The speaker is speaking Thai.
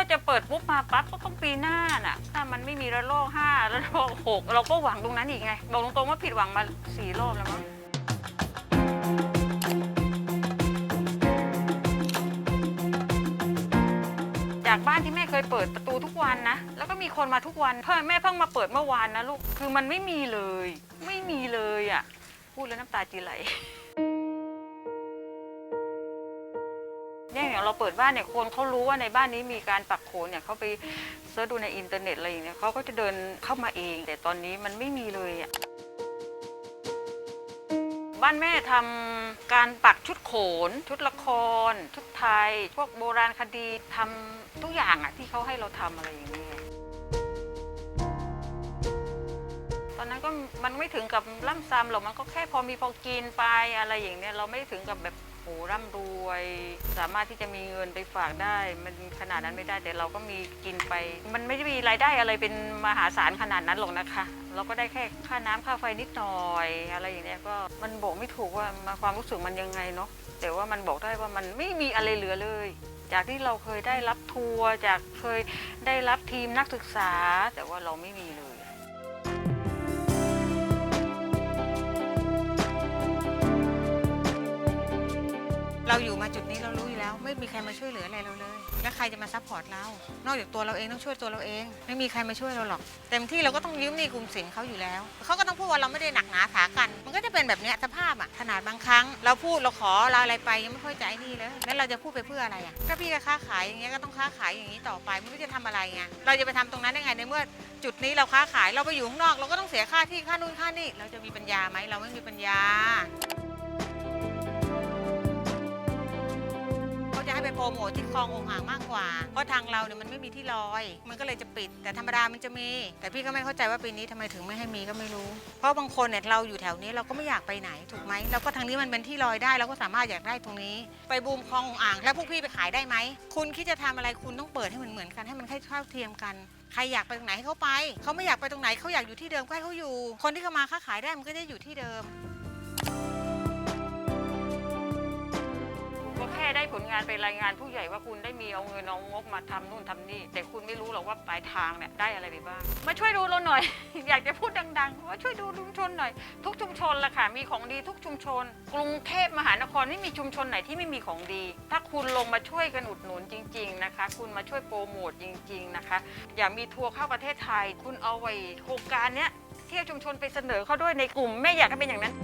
ว่าจะเปิดปุ๊บมาปั๊บก็ต้องปีหน้าน่ะ ถ้ามันไม่มีระลอกห้าระลอกหกเราก็หวังตรงนั้นอีกไง บอกตรงๆว่าผิดหวังมาสี่รอบแล้วมั้งจากบ้านที่แม่เคยเปิดประตูทุกวันนะ แล้วก็มีคนมาทุกวัน เพิ่งแม่เพิ่งมาเปิดเมื่อวานนะลูก คือมันไม่มีเลย ไม่มีเลยอะ พูดแล้วน้ำตาจีไหล อย่างเราเปิดบ้านเนี่ยคนเขารู้ว่าในบ้านนี้มีการปักโขนเนี่ยเขาไปเสิร์ชดูในอินเทอร์เน็ตอะไรอย่างเงี้ยเขาก็จะเดินเข้ามาเอง แต่ตอนนี้มันไม่มีเลยอะบ้านแม่ทำการปักชุดโขน ชุดละคร ชุดไทย พวกโบราณคดีทำทุกอย่างอะที่เขาให้เราทำอะไรอย่างนี้ตอนนั้นก็มันไม่ถึงกับล่ำซ้ำหรอกมันก็แค่พอมีพอกินไปอะไรอย่างเนี้ยเราไม่ถึงกับแบบ โหร่ำรวย สามารถที่จะมีเงินไปฝากได้ มันขนาดนั้นไม่ได้แต่เราก็มีกินไป มันไม่ได้มีรายได้อะไรเป็นมหาศาลขนาดนั้นหรอกนะคะ เราก็ได้แค่ค่าน้ำค่าไฟนิดหน่อย อะไรอย่างเนี้ยก็มันบอกไม่ถูกว่ามาความรู้สึกมันยังไงเนาะแต่ว่ามันบอกได้ว่ามันไม่มีอะไรเหลือเลยจากที่เราเคยได้รับทัวร์จากเคยได้รับทีมนักศึกษา แต่ว่าเราไม่มีเลย เราอยู่มาจุดนี้เรารู้อยู่แล้ว ไม่มีใครมาช่วยเหลืออะไรเราเลย แล้วใครจะมาซัพพอร์ตเรา นอกจากตัวเราเองต้องช่วยตัวเราเอง ไม่มีใครมาช่วยเราหรอกเต็มที่เราก็ต้องยืมหนี้กรุงศรีเขาอยู่แล้วเขาก็ต้องพูดว่าเราไม่ได้หนักหนาสากัน มันก็จะเป็นแบบเนี้ยสภาพอะขนาดบางครั้ง เราพูดเราขอเราอะไรไปยังไม่ค่อยใจายนี่เลยแล้วเราจะพูดไปเพื่ออะไรอะก็พี่ก็ค้าขายอย่างเงี้ยก็ต้องค้าขายอย่างนี้ต่อไปไม่รู้จะทำอะไรไงเราจะไปทำตรงนั้นได้ไงในเมื่อจุดนี้เราค้าขายเราไปอยู่ข้างนอก เราก็ต้องเสียค่าที่ค่านู่นค่านี่เราจะมีปัญญาไหมเราไม่มีปัญญา โปรโมทที่คลององอ่างมากกว่า เพราะทางเราเนี่ยมันไม่มีที่ลอย มันก็เลยจะปิด แต่ธรรมดามันจะมี แต่พี่ก็ไม่เข้าใจว่าปีนี้ทำไมถึงไม่ให้มีก็ไม่รู้ เพราะบางคนเนี่ยเราอยู่แถวนี้เราก็ไม่อยากไปไหนถูกไหมแล้วก็ทางนี้มันเป็นที่ลอยได้เราก็สามารถอยากได้ตรงนี้ ไปบูมคลององอ่าง แล้วพวกพี่ไปขายได้ไหมคุณคิดจะทำอะไรคุณต้องเปิดให้มันเหมือนกันให้มันให้เท่าเทียมกันใครอยากไปตรงไหนให้เขาไป เขาไม่อยากไปตรงไหนเขาอยากอยู่ที่เดิมก็ให้เขาอยู่ คนที่เขามาค้าขายได้มันก็จะอยู่ที่เดิม งานไปรายงานผู้ใหญ่ว่าคุณได้มีเอาเงินเอางบมาทำนู่นทำนี่ แต่คุณไม่รู้หรอกว่าปลายทางเนี่ยได้อะไรไปบ้าง มาช่วยดูเราหน่อย อยากจะพูดดังๆว่าช่วยดูชุมชนหน่อย ทุกชุมชนละค่ะมีของดีทุกชุมชน กรุงเทพมหานครไม่มีชุมชนไหนที่ไม่มีของดี ถ้าคุณลงมาช่วยกันอุดหนุนจริง ๆนะคะ คุณมาช่วยโปรโมทจริง ๆนะคะ อย่ามีทัวร์เข้าประเทศไทย คุณเอาไว้โครงการเนี้ยเที่ยวชุมชนไปเสนอเขาด้วยในกลุ่มแม่อยากให้เป็นอย่างนั้น